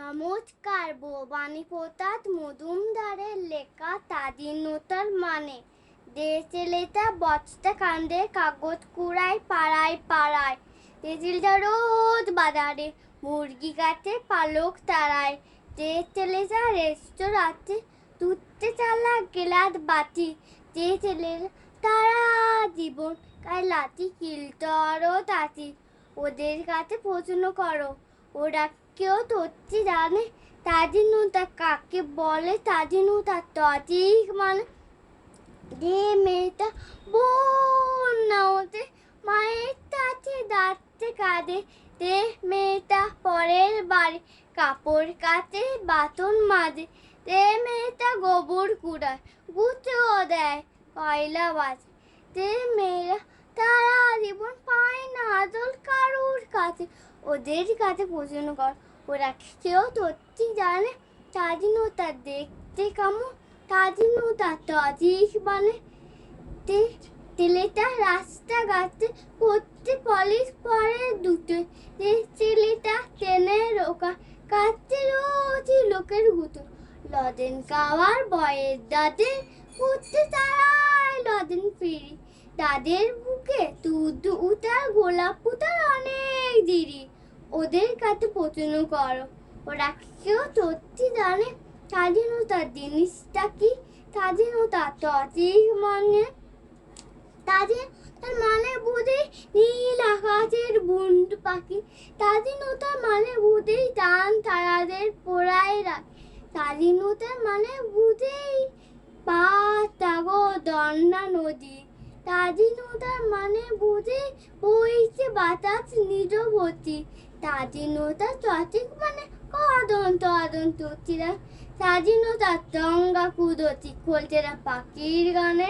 নমস্কার, ভবানী প্রতাপ মজুমদারের লেখা স্বাধীনতার মানে। দেশে লেতা বস্তা কান্দে কাগজ কুড়ায় পাড়ায় পাড়ায়। তেজিলটা রোজ বাজারে, মুরগি গাছে পালক তারায় ছেলেটা রেস্তোরাঁতে তুলতে চালা গেলাস বাতি। ছেলে তারা জীবন কাল লাঠি কিলতরও তাঁতি। ওদের কাছে প্রশ্ন করো, ওরা কেউ তথ্য জানে? স্বাধীনতা কাকে বলে? স্বাধীনতা সঠিক মানে? যে মেয়েটা বন্যা হতে মায়ের কাছে দাঁড়তে কাঁদে, যে মেয়েটা পরের বাড়ি কাপড় কাচে বাতন মাজে, যে মেয়েটা গোবর কুড়ায় গুছেও দেয়, কয়লা বাজে, যে মেয়েরা তারা জীবন পায় না কারুর কাছে ওদের কাছে প্রশ্ন কর। ওরা কেউ সত্যি জানে স্বাধীনতা দেখতে কেমন? স্বাধীনতা সঠিক মানে তে- ছেলেটা রাস্তাঘাটে করতে পলিশ পরে দুটো। ছেলেটা ট্রেনে রোকা কাছে রোজই লোকের গুতো। লদেন খাওয়ার বয়ের দাদের করতে তারাই লদেন ফিরি। তাদের বুকে দুধ উতার গোলাপ দিরি ওদের কাছে প্রশ্ন করো। ওরা কেউ সত্যি জানে স্বাধীনতার জিনিসটা কি? স্বাধীনতা সঠিক মানে। তাদের মানে বুঝে নীল আকাশের বুন্ড পাখি। স্বাধীনতার মানে বুঝেই টান তারাদের পোড়ায় রাখ স্বাধীনতার মানে বুঝেই পা তাগো দন্না নদী। স্বাধীনতার মানে বুঝে বইছে বাতাস নিরবতী স্বাধীনতা সঠিক মানে কদন আদন্ত তথিরা স্বাধীনতা দঙ্গা কুদতি খোলতেরা পাখির গানে।